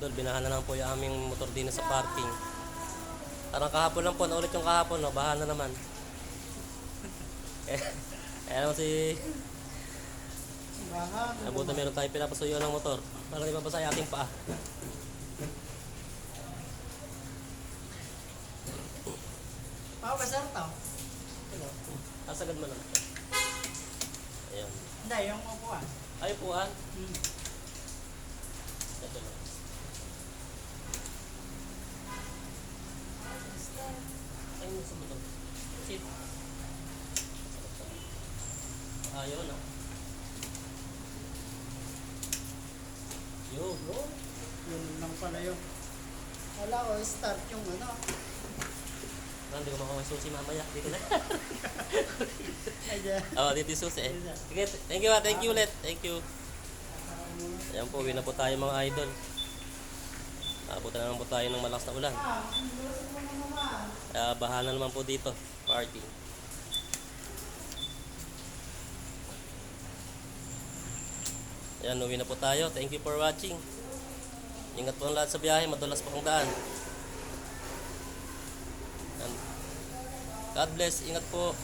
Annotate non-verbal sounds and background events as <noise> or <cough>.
idol, binahan na lang po yung aming motor din sa parking. Parang kahapon lang po, naulit yung kahapon, no? baha na naman. <laughs> eh, kaya naman si... Nabuti meron tayong pinapasuyo ng motor. Parang di mabasa yung ating paa. Pao, basar to. Kasagad mo lang. Ayan. Hindi, yung upuan. Ay, puan. Hmm. Ayaw na. Yo, bro. Yun lang pala yung... Wala ko, start yung ano. Hindi ko makuha yung susi mamaya. Dito na. Ay, dyan. <laughs> Oo, dito yung susi eh. Sige, thank you ah. Thank you ulit. Thank you. Ayan po, uwi na po tayo mga idol. Nakapunta na naman po tayo ng malakas na ulan. Kaya baha na naman po dito. Parking. Ayan, uwi na po tayo. Thank you for watching. Ingat po ang lahat sa biyahe. Madulas po ang daan. Ayan. God bless. Ingat po.